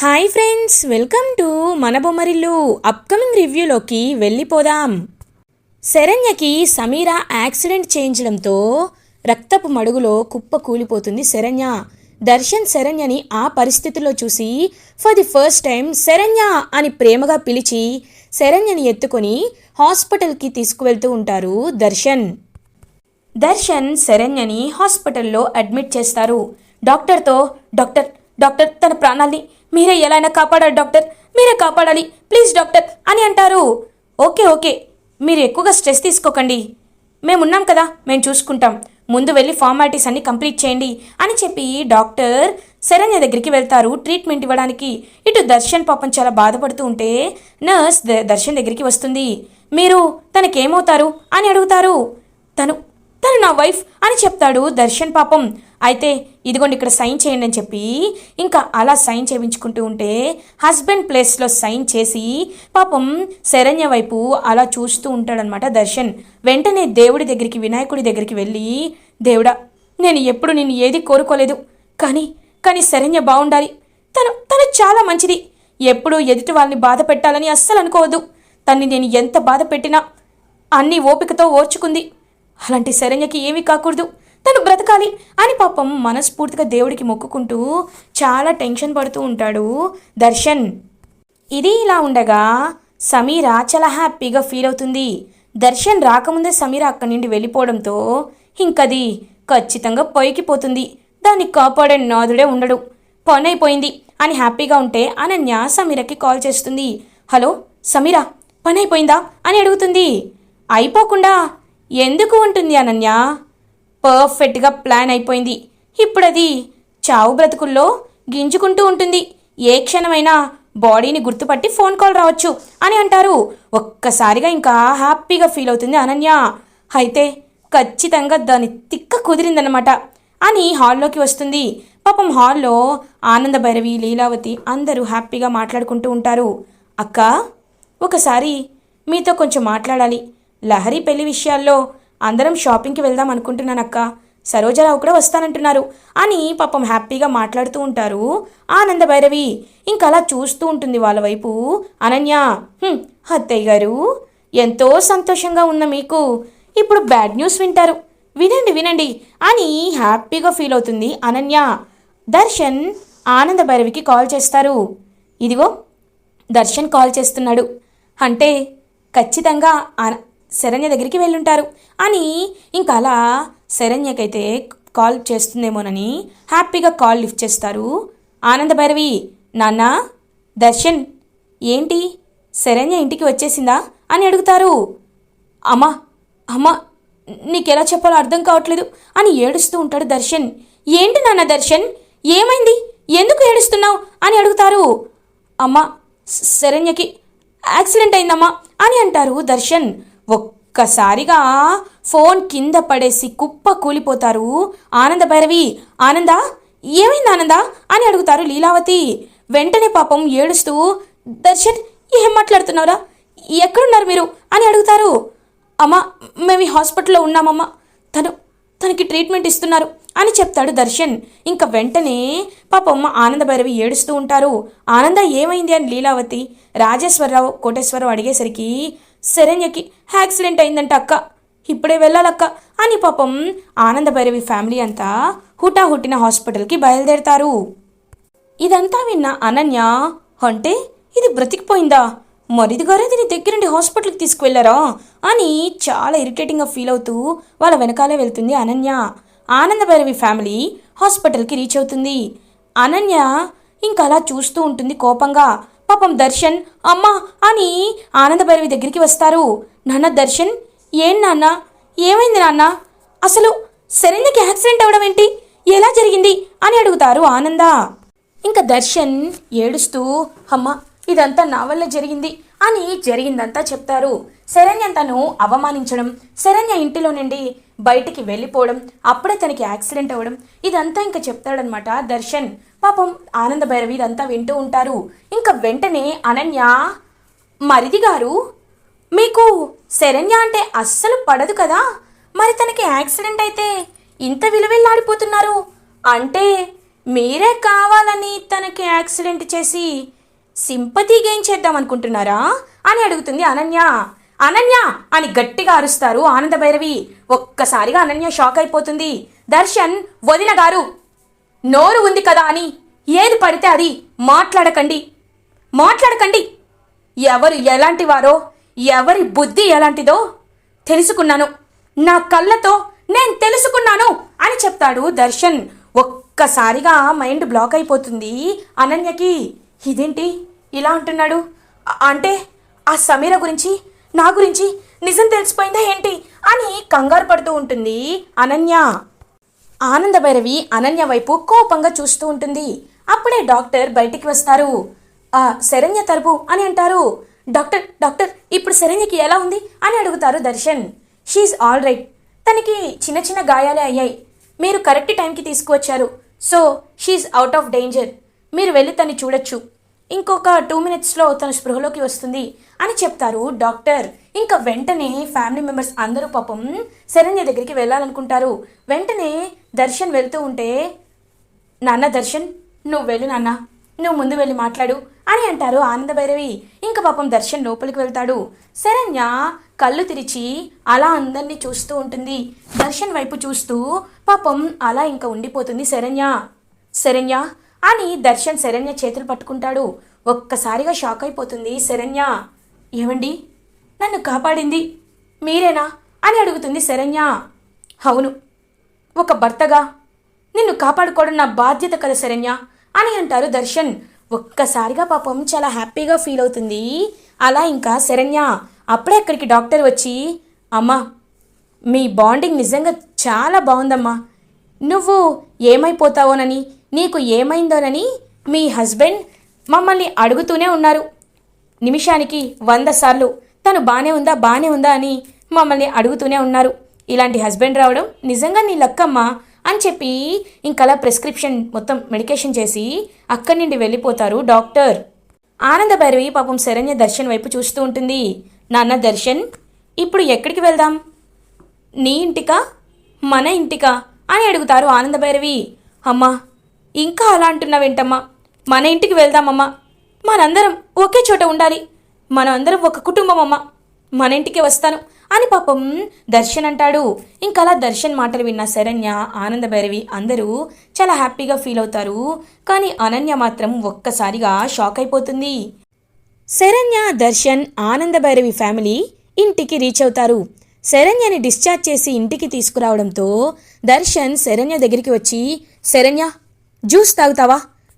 Hi friends welcome to మన Bommarillu upcoming రివ్యూలోకి వెళ్ళిపోదాం శరణ్యకి Sameera accident చేయించడంతో రక్తపు మడుగులో కుప్ప కూలిపోతుంది శరణ్య దర్శన్ శరణ్యని ఆ పరిస్థితిలో చూసి for the first time Saranya అని ప్రేమగా పిలిచి శరణ్యని ఎత్తుకొని హాస్పిటల్కి తీసుకువెళ్తూ ఉంటారు దర్శన్ దర్శన్ శరణ్యని హాస్పిటల్లో అడ్మిట్ చేస్తారు డాక్టర్తో డాక్టర్ డాక్టర్ తన ప్రాణాల్ని మీరే ఎలా అయినా కాపాడాలి డాక్టర్. మీరే కాపాడాలి. ప్లీజ్ డాక్టర్ అని అంటారు. Okay okay. మీరు ఎక్కువగా స్ట్రెస్ తీసుకోకండి. మేమున్నాం కదా మేము చూసుకుంటాం. ముందు వెళ్ళి ఫార్మాలిటీస్ అన్ని కంప్లీట్ చేయండి అని చెప్పి డాక్టర్ శరణ్య దగ్గరికి వెళ్తారు ట్రీట్మెంట్ ఇవ్వడానికి. ఇటు దర్శన్ పాపం చాలా బాధపడుతూ ఉంటే నర్స్ ద- దర్శన్ దగ్గరికి వస్తుంది. మీరు తనకేమవుతారు అని అడుగుతారు. తను తను నా వైఫ్ అని చెప్తాడు దర్శన్ పాపం. అయితే ఇదిగోండి ఇక్కడ సైన్ చేయండి అని చెప్పి ఇంకా అలా సైన్ చేయించుకుంటూ ఉంటే హస్బెండ్ ప్లేస్లో సైన్ చేసి పాపం శరణ్య వైపు అలా చూస్తూ ఉంటాడనమాట దర్శన్. వెంటనే దేవుడి దగ్గరికి వినాయకుడి దగ్గరికి వెళ్ళి దేవుడా నేను ఎప్పుడు నిన్ను ఏది కోరుకోలేదు. కానీ కానీ శరణ్య బాగుండాలి. తను తను చాలా మంచిది. ఎప్పుడూ ఎదుటి వాళ్ళని బాధ పెట్టాలని అస్సలు అనుకోవద్దు. తన్ని నేను ఎంత బాధ పెట్టినా అన్ని ఓపికతో ఓర్చుకుంది. అలాంటి శరణ్యకి ఏమీ కాకూడదు. తను బ్రతకాలి అని పాపం మనస్ఫూర్తిగా దేవుడికి మొక్కుకుంటూ చాలా టెన్షన్ పడుతూ ఉంటాడు దర్శన్. ఇది ఇలా ఉండగా సమీర చాలా హ్యాపీగా ఫీల్ అవుతుంది. దర్శన్ రాకముందే సమీర అక్కడి నుండి వెళ్ళిపోవడంతో ఇంకది ఖచ్చితంగా పొయ్యికి పోతుంది. దాన్ని కాపాడే నాదుడే ఉండడు. పని అయిపోయింది. అని హ్యాపీగా ఉంటే అనన్య సమీరకి కాల్ చేస్తుంది. హలో సమీరా పని అయిపోయిందా? అని అడుగుతుంది. అయిపోకుండా ఎందుకు ఉంటుంది అనన్య? పర్ఫెక్ట్గా ప్లాన్ అయిపోయింది. ఇప్పుడది చావు బ్రతుకుల్లో గింజుకుంటూ ఉంటుంది. ఏ క్షణమైనా బాడీని గుర్తుపట్టి ఫోన్ కాల్ రావచ్చు అని అంటారు. ఒక్కసారిగా ఇంకా హ్యాపీగా ఫీల్ అవుతుంది అనన్య. అయితే ఖచ్చితంగా దాని తిక్క కుదిరిందనమాట అని హాల్లోకి వస్తుంది. పాపం హాల్లో ఆనంద భైరవి లీలావతి అందరూ హ్యాపీగా మాట్లాడుకుంటూ ఉంటారు. అక్క ఒకసారి మీతో కొంచెం మాట్లాడాలి. లహరి పెళ్ళి విషయాల్లో అందరం షాపింగ్కి వెళ్దాం అనుకుంటున్నాను అక్క సరోజరావు కూడా వస్తానంటున్నారు. అని పాపం హ్యాపీగా మాట్లాడుతూ ఉంటారు ఆనంద భైరవి. ఇంకా అలా చూస్తూ ఉంటుంది వాళ్ళ వైపు. అనన్య అత్తయ్య గారు ఎంతో సంతోషంగా ఉన్న మీకు ఇప్పుడు బ్యాడ్ న్యూస్ వింటారు. వినండి వినండి అని హ్యాపీగా ఫీల్ అవుతుంది అనన్య. దర్శన్ ఆనంద భైరవికి కాల్ చేస్తారు. ఇదిగో దర్శన్ కాల్ చేస్తున్నాడు. అంటే ఖచ్చితంగా శరణ్య దగ్గరికి వెళ్ళుంటారు. అని ఇంకా అలా శరణ్యకైతే కాల్ చేస్తుందేమోనని హ్యాపీగా కాల్ లిఫ్ట్ చేస్తారు. ఆనంద భైరవి నాన్న దర్శన్ ఏంటి? శరణ్య ఇంటికి వచ్చేసిందా? అని అడుగుతారు. అమ్మా అమ్మా నీకెలా చెప్పాలో అర్థం కావట్లేదు అని ఏడుస్తూ ఉంటాడు దర్శన్. ఏంటి నాన్న దర్శన్? ఏమైంది? ఎందుకు ఏడుస్తున్నావు? అని అడుగుతారు. అమ్మా శరణ్యకి యాక్సిడెంట్ అయిందమ్మా అని అంటారు దర్శన్. ఒక్కసారిగా ఫోన్ కింద పడేసి కుప్ప కూలిపోతారు. ఆనంద భైరవి ఆనందా ఏమైంది ఆనందా? అని అడుగుతారు లీలావతి. వెంటనే పాపం ఏడుస్తూ దర్శన్ ఏం మాట్లాడుతున్నావురా? ఎక్కడున్నారు మీరు? అని అడుగుతారు. అమ్మా మేము ఈ హాస్పిటల్లో ఉన్నామమ్మా. తను తనకి ట్రీట్మెంట్ ఇస్తున్నారు అని చెప్తాడు దర్శన్. ఇంకా వెంటనే పాపమ్మ ఆనంద భైరవి ఏడుస్తూ ఉంటారు. ఆనంద ఏమైంది? అని లీలావతి. రాజేశ్వరరావు కోటేశ్వరరావు అడిగేసరికి శరణ్యకి యాక్సిడెంట్ అయిందంట అక్క. ఇప్పుడే వెళ్ళాలక్క. అని పాపం ఆనంద భైరవి ఫ్యామిలీ అంతా హుటాహుట్టిన హాస్పిటల్కి బయలుదేరతారు. ఇదంతా విన్న అనన్య అంటే ఇది బ్రతికిపోయిందా? మరిదిగారే దీని దగ్గరుండి హాస్పిటల్కి తీసుకువెళ్ళారా అని చాలా ఇరిటేటింగ్గా ఫీల్ అవుతూ వాళ్ళ వెనకాలే వెళ్తుంది అనన్య. ఆనందభైరవి ఫ్యామిలీ హాస్పిటల్కి రీచ్ అవుతుంది. అనన్య ఇంకా అలా చూస్తూ ఉంటుంది కోపంగా. పాపం దర్శన్ అమ్మా అని ఆనందభైరవి దగ్గరికి వస్తారు. నాన్న దర్శన్ ఏం నాన్న? ఏమైంది నాన్న? అసలు శరణ్యకి యాక్సిడెంట్ అవడం ఏంటి? ఎలా జరిగింది? అని అడుగుతారు ఆనంద. ఇంకా దర్శన్ ఏడుస్తూ అమ్మ ఇదంతా నా వల్ల జరిగింది అని జరిగిందంతా చెప్తారు. శరణ్య తను అవమానించడం శరణ్య ఇంటిలో నుండి బయటికి వెళ్ళిపోవడం అప్పుడే తనకి యాక్సిడెంట్ అవ్వడం ఇదంతా ఇంకా చెప్తాడనమాట దర్శన్. పాపం ఆనంద భైరవి ఇదంతా వింటూ ఉంటారు. ఇంకా వెంటనే అనన్య మరిది గారు మీకు శరణ్య అంటే అస్సలు పడదు కదా? మరి తనకి యాక్సిడెంట్ అయితే ఇంత విలువెల్లాడిపోతున్నారు. అంటే మీరే కావాలని తనకి యాక్సిడెంట్ చేసి సింపతి గెయిన్ చేద్దాం అనుకుంటున్నారా అని అడుగుతుంది అనన్య. అనన్య అని గట్టిగా అరుస్తారు ఆనంద భైరవి ఒక్కసారిగా అనన్య షాక్ అయిపోతుంది. దర్శన్ వదిన గారు నోరు ఉంది కదా అని ఏది పడితే అది మాట్లాడకండి. మాట్లాడకండి. ఎవరు ఎలాంటి వారో ఎవరి బుద్ధి ఎలాంటిదో తెలుసుకున్నాను. నా కళ్ళతో నేను తెలుసుకున్నాను అని చెప్తాడు దర్శన్. ఒక్కసారిగా మైండ్ బ్లాక్ అయిపోతుంది అనన్యకి. ఇదేంటి ఇలా అంటున్నాడు? అంటే ఆ సమీర గురించి నా గురించి నిజం తెలిసిపోయిందా ఏంటి? అని కంగారు పడుతూ ఉంటుంది అనన్య. ఆనంద భైరవి అనన్య వైపు కోపంగా చూస్తూ ఉంటుంది. అప్పుడే డాక్టర్ బయటికి వస్తారు. ఆ శరణ్య తరపు అని అంటారు. డాక్టర్ డాక్టర్ ఇప్పుడు శరణ్యకి ఎలా ఉంది? అని అడుగుతారు దర్శన్. షీఈ్ ఆల్ రైట్ తనకి చిన్న చిన్న గాయాలే అయ్యాయి. మీరు కరెక్ట్ టైంకి తీసుకువచ్చారు. So she's out of danger మీరు వెళ్ళి తన్ని చూడొచ్చు. ఇంకొక టూ మినిట్స్లో తన స్పృహలోకి వస్తుంది అని చెప్తారు డాక్టర్. ఇంకా వెంటనే ఫ్యామిలీ మెంబర్స్ అందరూ పాపం శరణ్య దగ్గరికి వెళ్ళాలనుకుంటారు. వెంటనే దర్శన్ వెళ్తూ ఉంటే నాన్న దర్శన్ నువ్వు వెళ్ళు నాన్న నువ్వు ముందు వెళ్ళి మాట్లాడు అని అంటారు ఆనంద భైరవి. ఇంకా పాపం దర్శన్ లోపలికి వెళ్తాడు. శరణ్య కళ్ళు తెరిచి అలా అందరినీ చూస్తూ ఉంటుంది. దర్శన్ వైపు చూస్తూ పాపం అలా ఇంకా ఉండిపోతుంది శరణ్య. శరణ్య అని దర్శన్ శరణ్య చేతులు పట్టుకుంటాడు. ఒక్కసారిగా షాక్ అయిపోతుంది శరణ్య. ఏమండి? నన్ను కాపాడింది మీరేనా? అని అడుగుతుంది శరణ్య. అవును. ఒక భర్తగా నిన్ను కాపాడుకోవడం నా బాధ్యత కదా శరణ్య అని అంటారు దర్శన్. ఒక్కసారిగా పాపం చాలా హ్యాపీగా ఫీల్ అవుతుంది. అలా ఇంకా శరణ్య అప్పుడే అక్కడికి డాక్టర్ వచ్చి అమ్మా మీ బాండింగ్ నిజంగా చాలా బాగుందమ్మా. నువ్వు ఏమైపోతావోనని నీకు ఏమైందోనని మీ హస్బెండ్ మమ్మల్ని అడుగుతూనే ఉన్నారు. నిమిషానికి వంద సార్లు తను బానే ఉందా బానే ఉందా అని మమ్మల్ని అడుగుతూనే ఉన్నారు. ఇలాంటి హస్బెండ్ రావడం నిజంగా నీ లక్కమ్మా అని చెప్పి ఇంకలా ప్రిస్క్రిప్షన్ మొత్తం మెడికేషన్ చేసి అక్కడి నుండి వెళ్ళిపోతారు డాక్టర్. ఆనంద భైరవి పాపం శరణ్య దర్శన్ వైపు చూస్తూ ఉంటుంది. నాన్న దర్శన్ ఇప్పుడు ఎక్కడికి వెళ్దాం? నీ ఇంటికా? మన ఇంటికా? అని అడుగుతారు ఆనంద భైరవి. అమ్మా ఇంకా అలా అంటున్నావేంటమ్మా మన ఇంటికి వెళ్దామమ్మా. మనందరం ఒకే చోట ఉండాలి. మనం అందరం ఒక కుటుంబం అమ్మా మన ఇంటికి వస్తాను. అని పాపం దర్శన్ అంటాడు. ఇంకలా దర్శన్ మాటలు విన్న శరణ్య ఆనంద భైరవి అందరూ చాలా హ్యాపీగా ఫీల్ అవుతారు. కానీ అనన్య మాత్రం ఒక్కసారిగా షాక్ అయిపోతుంది. శరణ్య దర్శన్ ఆనంద భైరవి ఫ్యామిలీ ఇంటికి రీచ్ అవుతారు. శరణ్యని డిశ్చార్జ్ చేసి ఇంటికి తీసుకురావడంతో దర్శన్ శరణ్య దగ్గరికి వచ్చి శరణ్య జ్యూస్ తాగుతావా?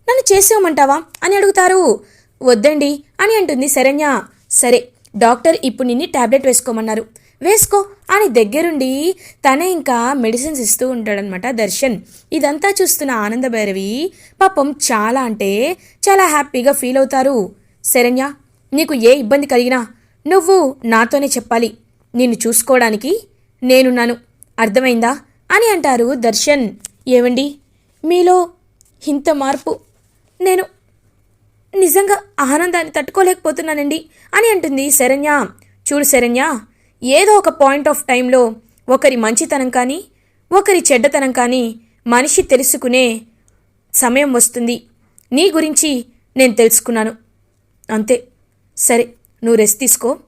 నన్ను చేసేవమంటావా అని అడుగుతారు. వద్దండి అని అంటుంది శరణ్య. సరే డాక్టర్ ఇప్పుడు నిన్ను టాబ్లెట్ వేసుకోమన్నారు. వేసుకో అని దగ్గరుండి తనే ఇంకా మెడిసిన్స్ ఇస్తూ ఉంటాడనమాట దర్శన్. ఇదంతా చూస్తున్న ఆనంద భైరవి పాపం చాలా అంటే చాలా హ్యాపీగా ఫీల్ అవుతారు. శరణ్య నీకు ఏ ఇబ్బంది కలిగినా నువ్వు నాతోనే చెప్పాలి. నిన్ను చూసుకోవడానికి నేనున్నాను. అర్థమైందా? అని అంటారు దర్శన్. ఏవండి? మీలో ఇంత మార్పు. నేను నిజంగా ఆనందాన్ని తట్టుకోలేకపోతున్నానండి అని అంటుంది శరణ్య. చూడు శరణ్య ఏదో ఒక పాయింట్ ఆఫ్ టైంలో ఒకరి మంచితనం కానీ ఒకరి చెడ్డతనం కానీ మనిషి తెలుసుకునే సమయం వస్తుంది. నీ గురించి నేను తెలుసుకున్నాను. అంతే. సరే నువ్వు రెస్ట్ తీసుకో.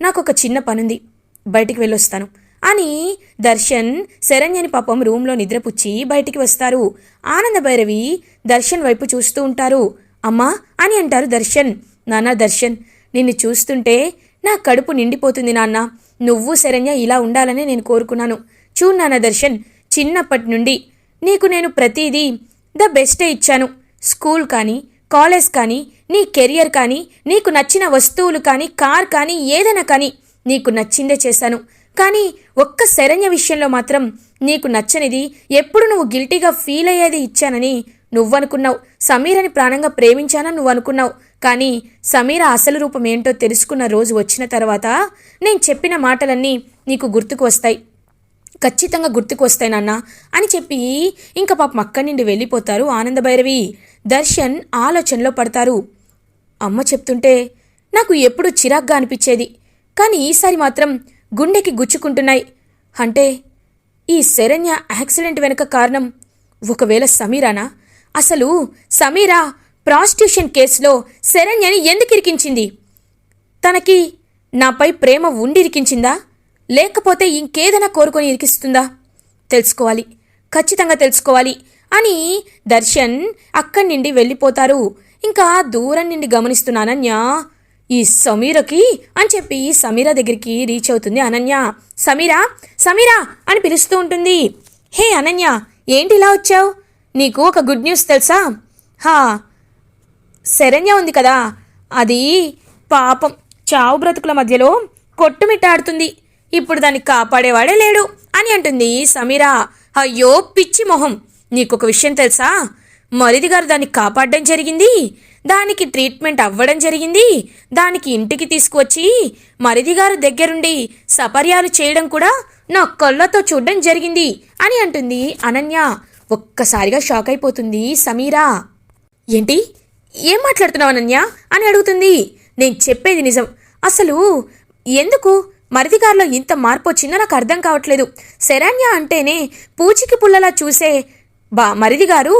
నాకు ఒక చిన్న పనుంది. బయటికి వెళ్ళొస్తాను. అని దర్శన్ శరణ్యని పాపం రూమ్లో నిద్రపుచ్చి బయటికి వస్తారు. ఆనంద భైరవి దర్శన్ వైపు చూస్తూ ఉంటారు. అమ్మా అని అంటారు దర్శన్. నాన్న దర్శన్ నిన్ను చూస్తుంటే నా కడుపు నిండిపోతుంది నాన్న. నువ్వు శరణ్య ఇలా ఉండాలని నేను కోరుకున్నాను. చూడు నాన్న దర్శన్ చిన్నప్పటి నుండి నీకు నేను ప్రతిదీ ద బెస్టే ఇచ్చాను. స్కూల్ కానీ కాలేజ్ కానీ నీ కెరియర్ కానీ నీకు నచ్చిన వస్తువులు కానీ కార్ కానీ ఏదైనా కానీ నీకు నచ్చిందే చేశాను. కానీ ఒక్క శరణ్య విషయంలో మాత్రం నీకు నచ్చనిది ఎప్పుడు నువ్వు గిల్టీగా ఫీల్ అయ్యేది ఇచ్చానని నువ్వనుకున్నావు. సమీరని ప్రాణంగా ప్రేమించానని నువ్వు అనుకున్నావు కానీ సమీర అసలు రూపం ఏంటో తెలుసుకున్న రోజు వచ్చిన తర్వాత నేను చెప్పిన మాటలన్నీ నీకు గుర్తుకు వస్తాయి. ఖచ్చితంగా గుర్తుకు వస్తాయి నాన్న అని చెప్పి ఇంకా పాపం అక్కడి నుండి వెళ్ళిపోతారు ఆనందభైరవి. దర్శన్ ఆలోచనలో పడతారు. అమ్మ చెప్తుంటే నాకు ఎప్పుడు చిరాగ్గా అనిపించేది. కానీ ఈసారి మాత్రం గుండెకి గుచ్చుకుంటున్నాయి. అంటే ఈ శరణ్య యాక్సిడెంట్ వెనుక కారణం ఒకవేళ సమీరానా? అసలు సమీరా ప్రాస్టిట్యూషన్ కేసులో శరణ్యని ఎందుకు ఇరికించింది? తనకి నాపై ప్రేమ ఉండి ఇరికించిందా లేకపోతే ఇంకేదైనా కోరుకొని ఇరికిస్తుందా? తెలుసుకోవాలి. ఖచ్చితంగా తెలుసుకోవాలి అని దర్శన్ అక్కడి నుండి వెళ్ళిపోతారు. ఇంకా దూరం నుండి గమనిస్తున్నానన్యా. ఈ సమీరకి అని చెప్పి సమీర దగ్గరికి రీచ్ అవుతుంది అనన్య. సమీరా సమీరా అని పిలుస్తూ ఉంటుంది. హే అనన్య ఏంటి ఇలా వచ్చావు? నీకు ఒక గుడ్ న్యూస్ తెలుసా? హా శరణ్య ఉంది కదా. అది పాపం చావు బ్రతుకుల మధ్యలో కొట్టుమిట్టాడుతుంది. ఇప్పుడు దాన్ని కాపాడేవాడే లేడు అని అంటుంది సమీరా. అయ్యో పిచ్చి మొహం. నీకొక విషయం తెలుసా? మరిది గారు దాన్ని కాపాడడం జరిగింది. దానికి ట్రీట్మెంట్ అవ్వడం జరిగింది. దానికి ఇంటికి తీసుకువచ్చి మరిది గారు దగ్గరుండి సపర్యాలు చేయడం కూడా నా కళ్ళతో చూడడం జరిగింది అని అంటుంది అనన్య. ఒక్కసారిగా షాక్ అయిపోతుంది సమీరా. ఏంటి? ఏం మాట్లాడుతున్నావు అనన్య? అని అడుగుతుంది. నేను చెప్పేది నిజం. అసలు ఎందుకు? మరిదిగారిలో ఇంత మార్పు వచ్చిందో నాకు అర్థం కావట్లేదు. శరణ్య అంటేనే పూచికి పుల్లలా చూసే బా మరిదిగారు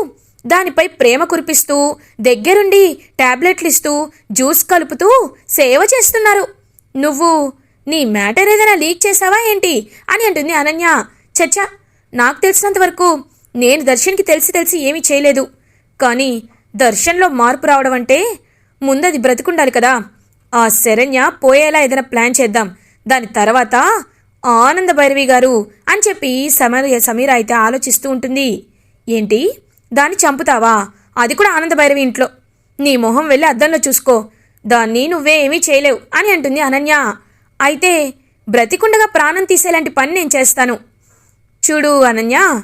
దానిపై ప్రేమ కురిపిస్తూ దగ్గరుండి టాబ్లెట్లు ఇస్తూ జ్యూస్ కలుపుతూ సేవ చేస్తున్నారు. నువ్వు నీ మ్యాటర్ ఏదైనా లీక్ చేసావా ఏంటి? అని అంటుంది అనన్య. చచ్చా నాకు తెలిసినంత వరకు నేను దర్శన్కి తెలిసి తెలిసి ఏమీ చేయలేదు. కానీ దర్శన్లో మార్పు రావడం అంటే ముందది బ్రతికుండాలి కదా. ఆ శరణ్య పోయేలా ఏదైనా ప్లాన్ చేద్దాం. దాని తర్వాత ఆనంద భైరవి గారు అని చెప్పి సమీర సమీర అయితే ఆలోచిస్తూ ఉంటుంది. ఏంటి? దాన్ని చంపుతావా? అది కూడా ఆనంద భైరవి ఇంట్లో. నీ మొహం వెళ్ళి అద్దంలో చూసుకో. దాన్ని నువ్వే ఏమీ చేయలేవు అని అంటుంది అనన్య. అయితే బ్రతికుండగా ప్రాణం తీసేలాంటి పని నేను చేస్తాను. చూడు అనన్య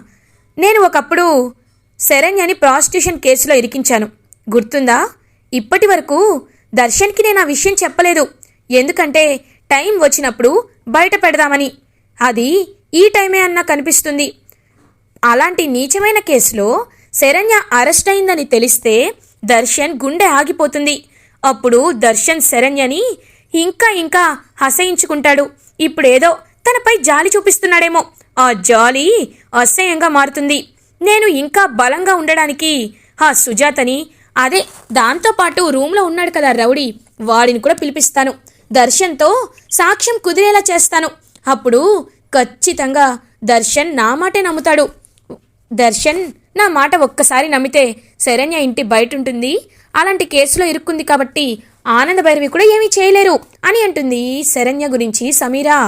నేను ఒకప్పుడు శరణ్యని ప్రాస్టిట్యూషన్ కేసులో ఇరికించాను. గుర్తుందా? ఇప్పటి వరకు దర్శన్కి నేను ఆ విషయం చెప్పలేదు. ఎందుకంటే టైం వచ్చినప్పుడు బయట పెడదామని. అది ఈ టైమే అన్నా కనిపిస్తుంది. అలాంటి నీచమైన కేసులో శరణ్య అరెస్ట్ అయిందని తెలిస్తే దర్శన్ గుండె ఆగిపోతుంది. అప్పుడు దర్శన్ శరణ్యని ఇంకా ఇంకా హసయించుకుంటాడు ఇప్పుడేదో తనపై జాలి చూపిస్తున్నాడేమో. ఆ జాలి అసహ్యంగా మారుతుంది. నేను ఇంకా బలంగా ఉండడానికి ఆ సుజాతని అదే దాంతోపాటు రూమ్లో ఉన్నాడు కదా రౌడీ వాడిని కూడా పిలిపిస్తాను. దర్శన్తో సాక్ష్యం కుదిరేలా చేస్తాను. అప్పుడు ఖచ్చితంగా దర్శన్ నా మాటే నమ్ముతాడు. దర్శన్ నా మాట ఒక్కసారి నమ్మితే శరణ్య ఇంటి బయట ఉంటుంది అలాంటి కేసులో ఇరుక్కుంది కాబట్టి ఆనంద భైరవి కూడా ఏమీ చేయలేరు అని అంటుంది శరణ్య గురించి సమీరా.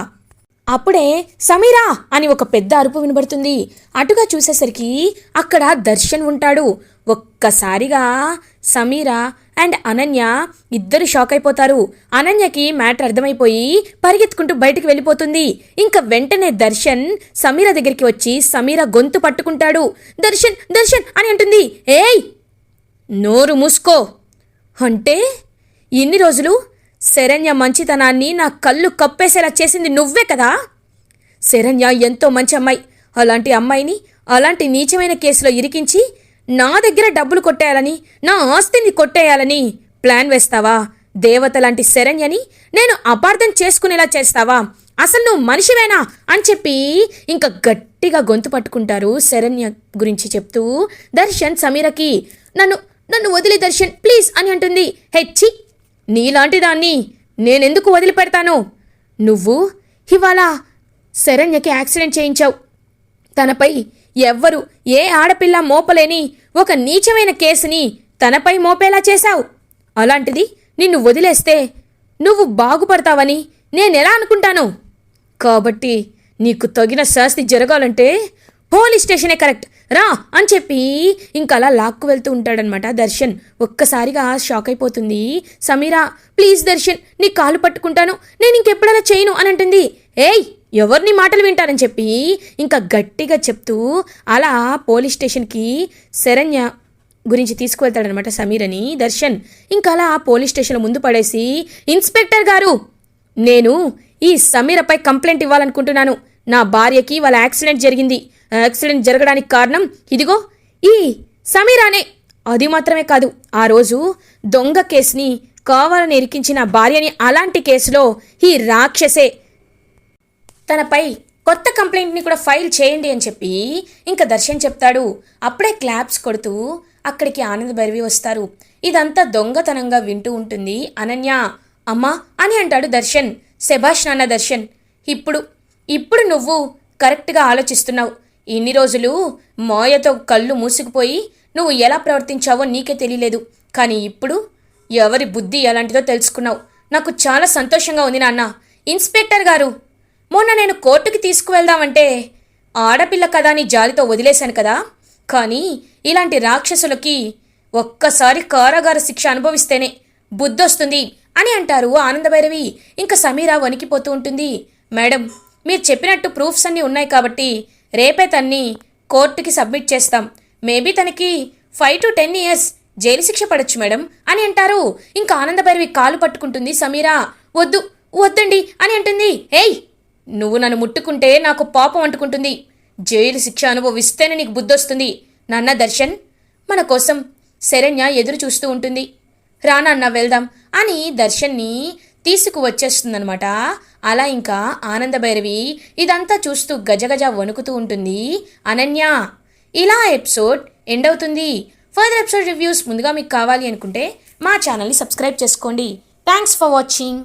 అప్పుడే సమీరా అని ఒక పెద్ద అరుపు వినబడుతుంది. అటుగా చూసేసరికి అక్కడ దర్శన్ ఉంటాడు. ఒక్కసారిగా సమీరా అండ్ అనన్య ఇద్దరు షాక్ అయిపోతారు. అనన్యకి మ్యాటర్ అర్థమైపోయి పరిగెత్తుకుంటూ బయటికి వెళ్ళిపోతుంది. ఇంకా వెంటనే దర్శన్ సమీర దగ్గరికి వచ్చి సమీర గొంతు పట్టుకుంటాడు. దర్శన్ దర్శన్ అని అంటుంది. ఏయ్ నోరు మూసుకో. అంటే ఇన్ని రోజులు శరణ్య మంచితనాన్ని నా కళ్ళు కప్పేసేలా చేసింది నువ్వే కదా? శరణ్య ఎంతో మంచి అమ్మాయి. అలాంటి అమ్మాయిని అలాంటి నీచమైన కేసులో ఇరికించి నా దగ్గర డబ్బులు కొట్టేయాలని నా ఆస్తిని కొట్టేయాలని ప్లాన్ వేస్తావా? దేవత లాంటి శరణ్యని నేను అపార్థం చేసుకునేలా చేస్తావా? అసలు నువ్వు మనిషివేనా? అని చెప్పి ఇంకా గట్టిగా గొంతు పట్టుకుంటారు శరణ్య గురించి చెప్తూ దర్శన్ సమీరకి నన్ను నన్ను వదిలి దర్శన్ ప్లీజ్ అని అంటుంది. హెచ్చి నీలాంటి దాన్ని నేనెందుకు వదిలిపెడతాను? నువ్వు ఇవాళ శరణ్యకి యాక్సిడెంట్ చేయించావు. తనపై ఎవ్వరు ఏ ఆడపిల్ల మోపలేని ఒక నీచమైన కేసుని తనపై మోపేలా చేశావు. అలాంటిది నిన్ను వదిలేస్తే నువ్వు బాగుపడతావని నేనెలా అనుకుంటాను? కాబట్టి నీకు తగిన శాస్తి జరగాలంటే పోలీస్ స్టేషనే కరెక్ట్. రా అని చెప్పి ఇంకా అలా లాక్కు వెళ్తూ ఉంటాడనమాట దర్శన్. ఒక్కసారిగా షాక్ అయిపోతుంది. సమీరా ప్లీజ్ దర్శన్ నీ కాలు పట్టుకుంటాను. నేను ఇంకెప్పుడలా చేయను అని అంటుంది. ఏయ్ ఎవరిని మాటలు వింటారని చెప్పి ఇంకా గట్టిగా చెప్తూ అలా పోలీస్ స్టేషన్కి శరణ్య గురించి తీసుకువెళ్తాడనమాట సమీరని దర్శన్. ఇంకా అలా పోలీస్ స్టేషన్ ముందు పడేసి ఇన్స్పెక్టర్ గారు నేను ఈ సమీరపై కంప్లైంట్ ఇవ్వాలనుకుంటున్నాను. నా భార్యకి వాళ్ళ యాక్సిడెంట్ జరిగింది. యాక్సిడెంట్ జరగడానికి కారణం ఇదిగో ఈ సమీరానే. అది మాత్రమే కాదు ఆ రోజు దొంగ కేసుని కావాలని ఇరికించిన భార్యని అలాంటి కేసులో ఈ రాక్షసే తనపై కొత్త కంప్లైంట్ని కూడా ఫైల్ చేయండి అని చెప్పి ఇంకా దర్శన్ చెప్తాడు. అప్పుడే క్లాప్స్ కొడుతూ అక్కడికి ఆనంద భైరవి వస్తారు. ఇదంతా దొంగతనంగా వింటూ ఉంటుంది అనన్య. అమ్మా అని అంటాడు దర్శన్. శభాష్ నాన్న దర్శన్. ఇప్పుడు ఇప్పుడు నువ్వు కరెక్ట్గా ఆలోచిస్తున్నావు. ఇన్ని రోజులు మోయతో కళ్ళు మూసుకుపోయి నువ్వు ఎలా ప్రవర్తించావో నీకే తెలియలేదు. కానీ ఇప్పుడు ఎవరి బుద్ధి ఎలాంటిదో తెలుసుకున్నావు. నాకు చాలా సంతోషంగా ఉంది నాన్న. ఇన్స్పెక్టర్ గారు మొన్న నేను కోర్టుకి తీసుకువెళ్దామంటే ఆడపిల్ల కదా అని జాలితో వదిలేశాను కదా. కానీ ఇలాంటి రాక్షసులకి ఒక్కసారి కారాగార శిక్ష అనుభవిస్తేనే బుద్ధొస్తుంది అని అంటారు ఆనందభైరవి. ఇంకా సమీరా వణికిపోతూ ఉంటుంది. మేడం మీరు చెప్పినట్టు ప్రూఫ్స్ అన్నీ ఉన్నాయి కాబట్టి రేపే తన్ని కోర్టుకి సబ్మిట్ చేస్తాం. మేబీ తనకి five to ten years jail శిక్ష పడొచ్చు మేడం అని అంటారు. ఇంకా ఆనందభైరవి కాలు పట్టుకుంటుంది సమీరా. వద్దు వద్దండి అని అంటుంది. ఏయ్! నువ్వు నన్ను ముట్టుకుంటే నాకు పాపం అంటుకుంటుంది. జైలు శిక్ష అనుభవిస్తేనే నీకు బుద్ధొస్తుంది. నాన్న దర్శన్ మన కోసం శరణ్య ఎదురు చూస్తూ ఉంటుంది. రానన్న వెళ్దాం అని దర్శన్ని తీసుకువచ్చేస్తుందనమాట అలా ఇంకా ఆనందభైరవి ఇదంతా చూస్తూ గజగజ వణుకుతూ ఉంటుంది. అనన్య ఇలా ఎపిసోడ్ ఎండ్ అవుతుంది. ఫర్దర్ ఎపిసోడ్ రివ్యూస్ ముందుగా మీకు కావాలి అనుకుంటే మా ఛానల్ని సబ్స్క్రైబ్ చేసుకోండి. Thanks for watching.